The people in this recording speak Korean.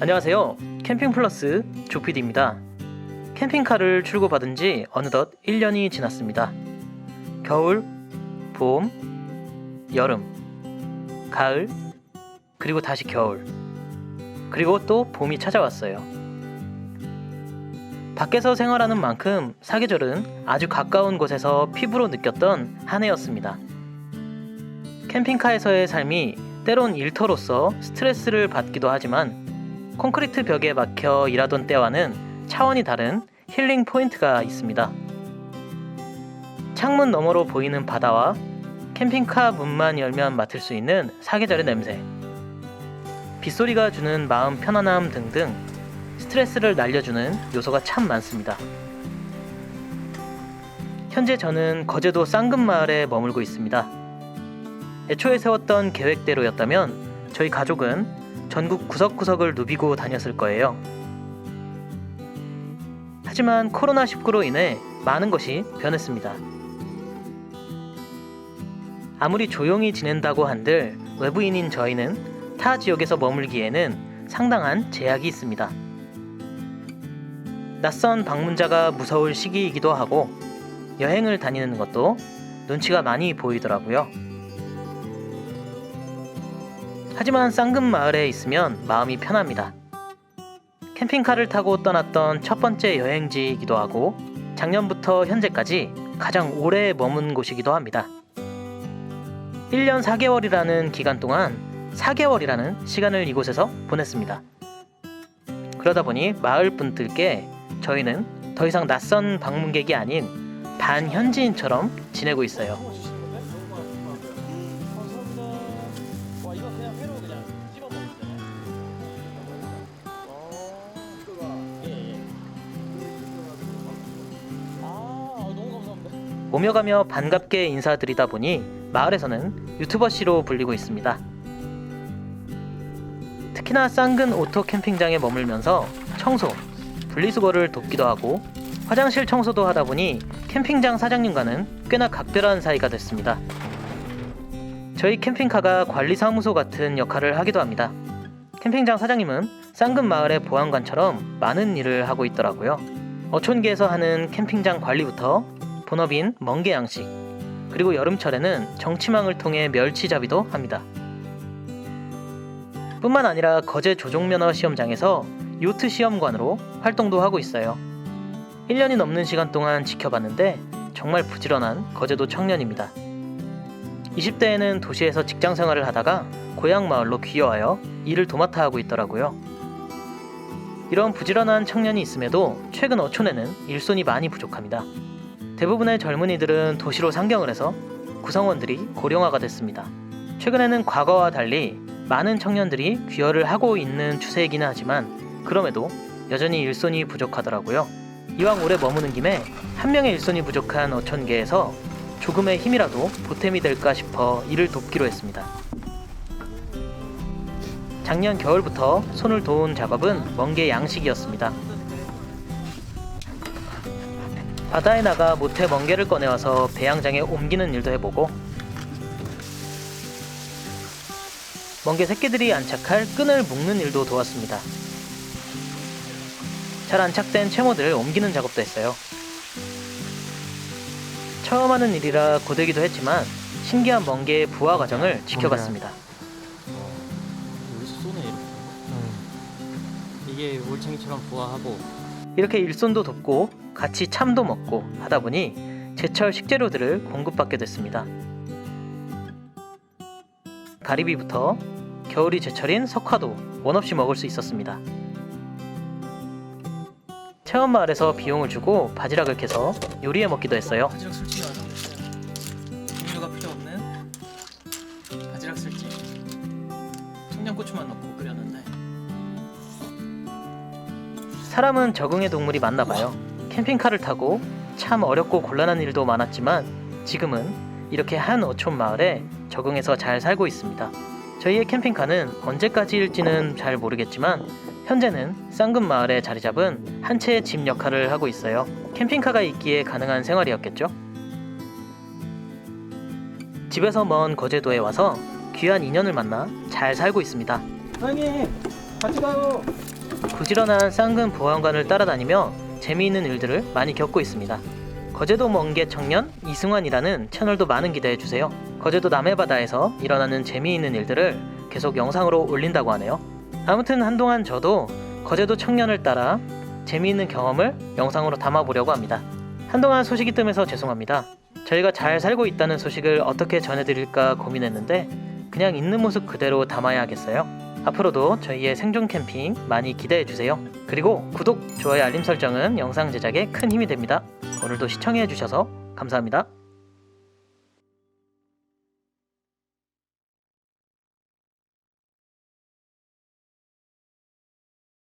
안녕하세요. 캠핑 플러스 조피디입니다. 캠핑카를 출고받은 지 어느덧 1년이 지났습니다. 겨울, 봄, 여름, 가을, 그리고 다시 겨울, 그리고 또 봄이 찾아왔어요. 밖에서 생활하는 만큼 사계절은 아주 가까운 곳에서 피부로 느꼈던 한 해였습니다. 캠핑카에서의 삶이 때론 일터로서 스트레스를 받기도 하지만 콘크리트 벽에 막혀 일하던 때와는 차원이 다른 힐링 포인트가 있습니다. 창문 너머로 보이는 바다와 캠핑카 문만 열면 맡을 수 있는 사계절의 냄새, 빗소리가 주는 마음 편안함 등등 스트레스를 날려주는 요소가 참 많습니다. 현재 저는 거제도 쌍금마을에 머물고 있습니다. 애초에 세웠던 계획대로였다면 저희 가족은 전국 구석구석을 누비고 다녔을 거예요. 하지만 코로나19로 인해 많은 것이 변했습니다. 아무리 조용히 지낸다고 한들 외부인인 저희는 타 지역에서 머물기에는 상당한 제약이 있습니다. 낯선 방문자가 무서울 시기이기도 하고 여행을 다니는 것도 눈치가 많이 보이더라고요. 하지만 쌍금 마을에 있으면 마음이 편합니다. 캠핑카를 타고 떠났던 첫 번째 여행지이기도 하고 작년부터 현재까지 가장 오래 머문 곳이기도 합니다. 1년 4개월이라는 기간 동안 4개월이라는 시간을 이곳에서 보냈습니다. 그러다 보니 마을 분들께 저희는 더 이상 낯선 방문객이 아닌 반현지인처럼 지내고 있어요. 오며 가며 반갑게 인사드리다 보니 마을에서는 유튜버 씨로 불리고 있습니다. 특히나 쌍근 오토 캠핑장에 머물면서 청소, 분리수거를 돕기도 하고 화장실 청소도 하다 보니 캠핑장 사장님과는 꽤나 각별한 사이가 됐습니다. 저희 캠핑카가 관리사무소 같은 역할을 하기도 합니다. 캠핑장 사장님은 쌍근 마을의 보안관처럼 많은 일을 하고 있더라고요. 어촌계에서 하는 캠핑장 관리부터 본업인 멍게 양식, 그리고 여름철에는 정치망을 통해 멸치잡이도 합니다. 뿐만 아니라 거제 조종면허 시험장에서 요트 시험관으로 활동도 하고 있어요. 1년이 넘는 시간 동안 지켜봤는데 정말 부지런한 거제도 청년입니다. 20대에는 도시에서 직장 생활을 하다가 고향 마을로 귀여하여 일을 도맡아 하고 있더라고요. 이런 부지런한 청년이 있음에도 최근 어촌에는 일손이 많이 부족합니다. 대부분의 젊은이들은 도시로 상경을 해서 구성원들이 고령화가 됐습니다. 최근에는 과거와 달리 많은 청년들이 귀화를 하고 있는 추세이기는 하지만 그럼에도 여전히 일손이 부족하더라고요. 이왕 오래 머무는 김에 한 명의 일손이 부족한 어촌계에서 조금의 힘이라도 보탬이 될까 싶어 일을 돕기로 했습니다. 작년 겨울부터 손을 도운 작업은 먼게 양식이었습니다. 바다에 나가 모태 멍게를 꺼내와서 배양장에 옮기는 일도 해보고 멍게 새끼들이 안착할 끈을 묶는 일도 도왔습니다. 잘 안착된 채모들을 옮기는 작업도 했어요. 처음 하는 일이라 고되기도 했지만 신기한 멍게의 부화 과정을 지켜봤습니다. 여기서 쏘네 이렇게. 이게 올챙이처럼 부화하고 이렇게 일손도 돕고 같이 참도 먹고 하다 보니 제철 식재료들을 공급받게 됐습니다. 가리비부터 겨울이 제철인 석화도 원 없이 먹을 수 있었습니다. 체험 마을에서 비용을 주고 바지락을 캐서 요리해 먹기도 했어요. 바지락 술집이 완성됐어요. 종류가 필요 없는 바지락 술집. 청양고추만 넣고 사람은 적응의 동물이 맞나 봐요. 캠핑카를 타고 참 어렵고 곤란한 일도 많았지만 지금은 이렇게 한 어촌 마을에 적응해서 잘 살고 있습니다. 저희의 캠핑카는 언제까지일지는 잘 모르겠지만 현재는 쌍금 마을에 자리 잡은 한 채의 집 역할을 하고 있어요. 캠핑카가 있기에 가능한 생활이었겠죠? 집에서 먼 거제도에 와서 귀한 인연을 만나 잘 살고 있습니다. 사장님 같이 가요. 부지런한 쌍근 보안관을 따라다니며 재미있는 일들을 많이 겪고 있습니다. 거제도 먼게 청년 이승환이라는 채널도 많은 기대해 주세요. 거제도 남해바다에서 일어나는 재미있는 일들을 계속 영상으로 올린다고 하네요. 아무튼 한동안 저도 거제도 청년을 따라 재미있는 경험을 영상으로 담아보려고 합니다. 한동안 소식이 뜸해서 죄송합니다. 저희가 잘 살고 있다는 소식을 어떻게 전해드릴까 고민했는데 그냥 있는 모습 그대로 담아야겠어요. 앞으로도 저희의 생존 캠핑 많이 기대해 주세요. 그리고 구독, 좋아요, 알림 설정은 영상 제작에 큰 힘이 됩니다. 오늘도 시청해 주셔서 감사합니다.